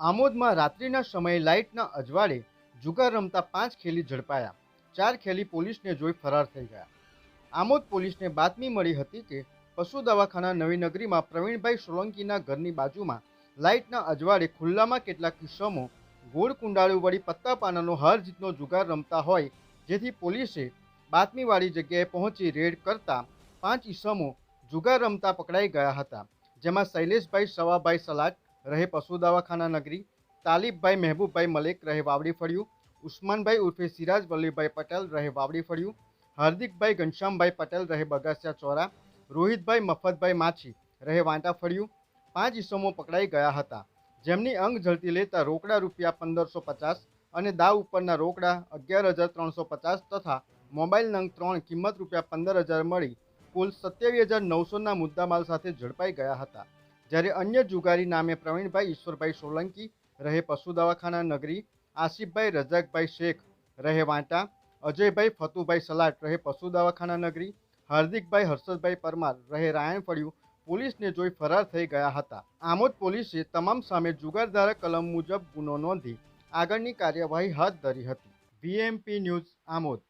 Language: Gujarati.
આમોદમાં રાત્રિના સમયે લાઇટના અજવાળે જુગાર રમતા પાંચ ખેલી ઝડપાયા. ચાર ખેલી પોલીસને જોઈ ફરાર થઈ ગયા. આમોદ પોલીસને બાતમી મળી હતી કે પશુ દવાખાના નવીનગરીમાં પ્રવીણભાઈ સોલંકીના ઘરની બાજુમાં લાઇટના અજવાળે ખુલ્લામાં કેટલાક કિસ્સામો ગોળ કુંડાળું વળી પત્તા પાનાનો હાર જીતનો જુગાર રમતા હોય, જેથી પોલીસે બાતમીવાળી જગ્યાએ પહોંચી રેડ કરતા પાંચ ઈસમો જુગાર રમતા પકડાઈ ગયા હતા, જેમાં શૈલેષભાઈ સવાભાઈ સલાટ રહે પશુ દવાખાના નગરી. તાલીબભાઈ મહેબૂબભાઈ મલેક રહે વાવડી ફળિયું. ઉસ્માનભાઈ ઉર્ફે સિરાજ વલ્લીભાઈ પટેલ રહે વાવડી ફળિયું. હાર્દિકભાઈ ઘનશ્યામભાઈ પટેલ રહે બગાસિયા ચોરા. રોહિતભાઈ મફતભાઈ માછી રહે વાંટા ફળિયું. પાંચ ઈસમો પકડાઈ ગયા હતા. જેમની અંગ ઝડપી લેતા રોકડા રૂપિયા પંદરસો પચાસ અને દાવ ઉપરના રોકડા અગિયાર હજાર ત્રણસો પચાસ તથા મોબાઈલ નંગ ત્રણ કિંમત રૂપિયા પંદર હજાર મળી કુલ સત્યાવીસ હજાર નવસોના મુદ્દામાલ સાથે ઝડપાઈ ગયા હતા. જ્યારે અન્ય જુગારી નામે પ્રવીણભાઈ ઈશ્વરભાઈ સોલંકી રહે પશુ દવાખાના નગરી, આસિફભાઈ રજાકભાઈ શેખ રહે વાંટા, અજયભાઈ ફતુભાઈ સલાટ રહે પશુ દવાખાના નગરી, હાર્દિકભાઈ હર્ષદભાઈ પરમાર રહે રાયણ ફળિયું પોલીસને જોઈ ફરાર થઈ ગયા હતા. આમોદ પોલીસે તમામ સામે જુગારધારા કલમ મુજબ ગુનો નોંધી આગળની કાર્યવાહી હાથ ધરી હતી. VMP news Amod.